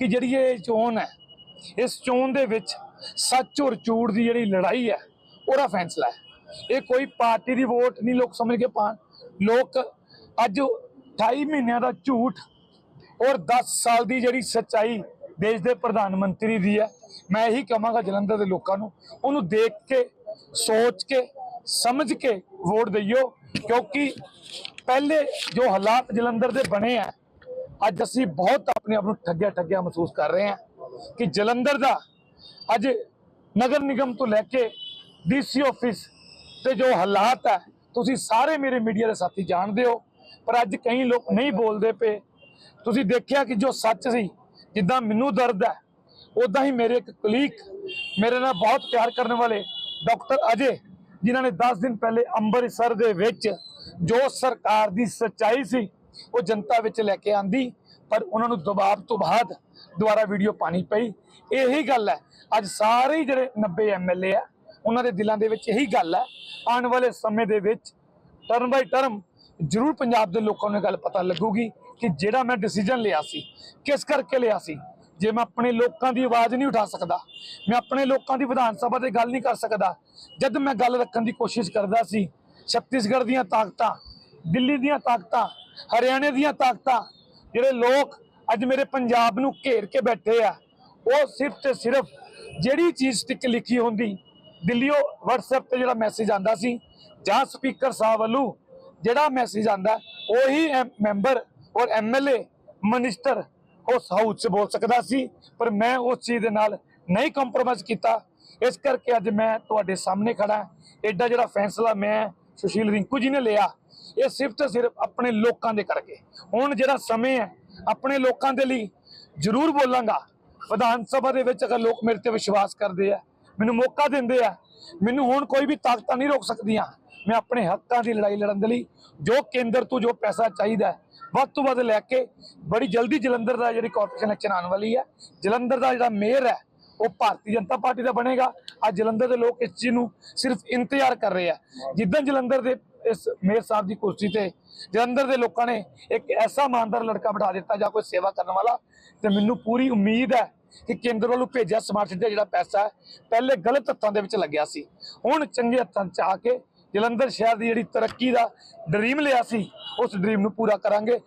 ਕਿ ਜਿਹੜੀ ਇਹ ਚੋਣ ਹੈ, ਇਸ ਚੋਣ ਦੇ ਵਿੱਚ ਸੱਚ ਔਰ ਝੂਠ ਦੀ ਜਿਹੜੀ ਲੜਾਈ ਹੈ, ਉਹਦਾ ਫੈਸਲਾ ਹੈ। ਇਹ ਕੋਈ ਪਾਰਟੀ ਦੀ ਵੋਟ ਨਹੀਂ, ਲੋਕ ਸਮਝ ਕੇ ਪਾਣ। ਲੋਕ ਅੱਜ 28 ਮਹੀਨਿਆਂ ਦਾ ਝੂਠ ਔਰ 10 ਸਾਲ ਦੀ ਜਿਹੜੀ ਸੱਚਾਈ ਦੇਸ਼ ਦੇ ਪ੍ਰਧਾਨ ਮੰਤਰੀ ਦੀ ਹੈ, ਮੈਂ ਇਹੀ ਕਹਾਂਗਾ ਜਲੰਧਰ ਦੇ ਲੋਕਾਂ ਨੂੰ, ਉਹਨੂੰ ਦੇਖ ਕੇ, ਸੋਚ ਕੇ, ਸਮਝ ਕੇ ਵੋਟ ਦਈਓ, ਕਿਉਂਕਿ ਪਹਿਲੇ ਜੋ ਹਾਲਾਤ ਜਲੰਧਰ ਦੇ ਬਣੇ ਆ ਅੱਜ ਅਸੀਂ ਬਹੁਤ ਆਪਣੇ ਆਪ ਨੂੰ ਠੱਗਿਆ ਠੱਗਿਆ ਮਹਿਸੂਸ ਕਰ ਰਹੇ ਹਾਂ ਕਿ ਜਲੰਧਰ ਦਾ ਅੱਜ ਨਗਰ ਨਿਗਮ ਤੋਂ ਲੈ ਕੇ ਡੀਸੀ ਆਫਿਸ ਤੇ ਜੋ ਹਾਲਾਤ ਹੈ ਤੁਸੀਂ ਸਾਰੇ ਮੇਰੇ ਮੀਡੀਆ ਦੇ ਸਾਥੀ ਜਾਣਦੇ ਹੋ, ਪਰ ਅੱਜ ਕਈ ਲੋਕ ਨਹੀਂ ਬੋਲਦੇ ਪਏ। ਤੁਸੀਂ ਦੇਖਿਆ ਕਿ ਜੋ ਸੱਚ ਸੀ, ਜਿੱਦਾਂ ਮੈਨੂੰ ਦਰਦ ਹੈ ਉਦਾਂ ਹੀ ਮੇਰੇ ਇੱਕ ਕਲੀਗ ਮੇਰੇ ਨਾਲ ਬਹੁਤ ਪਿਆਰ ਕਰਨ ਵਾਲੇ ਡਾਕਟਰ ਅਜੇ, ਜਿਨ੍ਹਾਂ ਨੇ 10 ਦਿਨ ਪਹਿਲੇ ਅੰਮ੍ਰਿਤਸਰ ਦੇ ਵਿੱਚ ਜੋ ਸਰਕਾਰ ਦੀ ਸੱਚਾਈ ਸੀ ਉਹ ਜਨਤਾ ਵਿੱਚ ਲੈ ਕੇ ਆਂਦੀ, ਪਰ ਉਹਨਾਂ ਨੂੰ ਦਬਾਅ ਤੋਂ ਬਾਅਦ ਦੁਬਾਰਾ ਵੀਡੀਓ ਪਾਣੀ ਪਈ। ਇਹੀ ਗੱਲ ਹੈ, ਅੱਜ ਸਾਰੇ ਹੀ ਜਿਹੜੇ 90 ਐਮਐਲਏ ਆ, ਉਹਨਾਂ ਦੇ ਦਿਲਾਂ ਦੇ ਵਿੱਚ ਇਹੀ ਗੱਲ ਹੈ, ਆਉਣ ਵਾਲੇ ਸਮੇਂ ਦੇ ਵਿੱਚ ਟਰਮ ਬਾਈ ਟਰਮ ਜ਼ਰੂਰ ਪੰਜਾਬ ਦੇ ਲੋਕਾਂ ਨੂੰ ਇਹ ਗੱਲ ਪਤਾ ਲੱਗੂਗੀ ਕਿ ਜਿਹੜਾ ਮੈਂ ਡਿਸੀਜਨ ਲਿਆ ਸੀ, ਕਿਸ ਕਰਕੇ ਲਿਆ ਸੀ। ਜੇ ਮੈਂ ਆਪਣੇ ਲੋਕਾਂ ਦੀ ਆਵਾਜ਼ ਨਹੀਂ ਉਠਾ ਸਕਦਾ, ਮੈਂ ਆਪਣੇ ਲੋਕਾਂ ਦੀ ਵਿਧਾਨ ਸਭਾ ਤੇ ਗੱਲ ਨਹੀਂ ਕਰ ਸਕਦਾ, ਜਦ ਮੈਂ ਗੱਲ ਰੱਖਣ ਦੀ ਕੋਸ਼ਿਸ਼ ਕਰਦਾ ਸੀ, ਛੱਤੀਸਗੜ੍ਹ ਦੀਆਂ ਤਾਕਤਾਂ, ਦਿੱਲੀ ਦੀਆਂ ਤਾਕਤਾਂ ਹਰਿਆਣੇ ਦੀਆਂ ਤਾਕਤਾਂ, ਜਿਹੜੇ ਲੋਕ ਅੱਜ ਮੇਰੇ ਪੰਜਾਬ ਨੂੰ ਘੇਰ ਕੇ ਬੈਠੇ ਆ, ਉਹ ਸਿਰਫ ਤੇ ਸਿਰਫ ਜਿਹੜੀ ਚੀਜ਼ ਟਿਕ ਲਿਖੀ ਹੁੰਦੀ ਦਿੱਲੀੋਂ WhatsApp ਤੇ ਜਿਹੜਾ ਮੈਸੇਜ ਆਂਦਾ ਸੀ, ਜਾਂ ਸਪੀਕਰ ਸਾਹਿਬ ਵੱਲੋਂ ਜਿਹੜਾ ਮੈਸੇਜ ਆਂਦਾ, ਉਹੀ ਐਮ- ਮੈਂਬਰ ਔਰ ਐਮਐਲਏ ਮਿਨਿਸਟਰ ਉਸ ਹਾਊਸ 'ਚ ਬੋਲ ਸਕਦਾ ਸੀ, ਪਰ ਮੈਂ ਉਸ ਚੀਜ਼ ਦੇ ਨਾਲ ਨਹੀਂ ਕੰਪਰੋਮਾਈਜ਼ ਕੀਤਾ ਇਸ ਕਰਕੇ ਅੱਜ ਮੈਂ ਤੁਹਾਡੇ ਸਾਹਮਣੇ ਖੜਾ ਹਾਂ। ਐਡਾ ਜਿਹੜਾ ਫੈਸਲਾ ਮੈਂ ਸੁਸ਼ੀਲ ਰਿੰਕੂ ਜੀ ਨੇ ਲਿਆ, ਇਹ ਸਿਰਫ ਤੇ ਸਿਰਫ ਆਪਣੇ ਲੋਕਾਂ ਦੇ ਕਰਕੇ। ਹੁਣ ਜਿਹੜਾ ਸਮੇਂ ਹੈ, ਆਪਣੇ ਲੋਕਾਂ ਦੇ ਲਈ ਜ਼ਰੂਰ ਬੋਲਾਂਗਾ। ਵਿਧਾਨ ਸਭਾ ਦੇ ਵਿੱਚ ਅਗਰ ਲੋਕ ਮੇਰੇ ਤੇ ਵਿਸ਼ਵਾਸ ਕਰਦੇ ਆ, ਮੈਨੂੰ ਮੌਕਾ ਦਿੰਦੇ ਆ, ਮੈਨੂੰ ਹੁਣ ਕੋਈ ਵੀ ਤਾਕਤਾਂ ਨਹੀਂ ਰੋਕ ਸਕਦੀਆਂ, ਮੈਂ ਆਪਣੇ ਹੱਕਾਂ ਦੀ ਲੜਾਈ ਲੜਨ ਦੇ ਲਈ ਜੋ ਕੇਂਦਰ ਤੋਂ ਜੋ ਪੈਸਾ ਚਾਹੀਦਾ ਵੱਧ ਤੋਂ ਵੱਧ ਲੈ ਕੇ ਬੜੀ ਜਲਦੀ ਜਲੰਧਰ ਦਾ ਜਿਹੜੀ ਕਾਰਪੋਰੇਸ਼ਨ ਇਲੈਕਸ਼ਨ ਆਉਣ ਵਾਲੀ ਹੈ। ਜਲੰਧਰ ਦਾ ਜਿਹੜਾ ਮੇਅਰ ਹੈ ਉਹ ਭਾਰਤੀ ਜਨਤਾ ਪਾਰਟੀ ਦਾ ਬਣੇਗਾ। ਅੱਜ ਜਲੰਧਰ ਦੇ ਲੋਕ ਇਸ ਚੀਜ਼ ਨੂੰ ਸਿਰਫ ਇੰਤਜ਼ਾਰ ਕਰ ਰਹੇ ਆ। ਜਿੱਦਾਂ ਜਲੰਧਰ ਦੇ ਇਸ ਮੇਅਰ ਸਾਹਿਬ ਦੀ ਕੁਰਸੀ ਤੇ ਜਲੰਧਰ ਦੇ ਲੋਕਾਂ ਨੇ ਇੱਕ ਐਸਾ ਇਮਾਨਦਾਰ ਲੜਕਾ ਬਿਠਾ ਦਿੱਤਾ ਜਾਂ ਕੋਈ ਸੇਵਾ ਕਰਨ ਵਾਲਾ, ਤੇ ਮੈਨੂੰ ਪੂਰੀ ਉਮੀਦ ਹੈ ਕਿ ਕੇਂਦਰ ਵੱਲੋਂ ਭੇਜਿਆ ਸਮਾਰਟ ਸਿਟੀ ਦਾ ਜਿਹੜਾ ਪੈਸਾ ਹੈ, ਪਹਿਲੇ ਗਲਤ ਹੱਥਾਂ ਦੇ ਵਿੱਚ ਲੱਗਿਆ ਸੀ। ਹੁਣ ਚੰਗੇ ਹੱਥਾਂ 'ਚ ਆ ਕੇ ਜਲੰਧਰ ਸ਼ਹਿਰ ਦੀ ਜਿਹੜੀ ਤਰੱਕੀ ਦਾ ਡ੍ਰੀਮ ਲਿਆ ਸੀ, ਉਸ ਡ੍ਰੀਮ ਨੂੰ ਪੂਰਾ ਕਰਾਂਗੇ।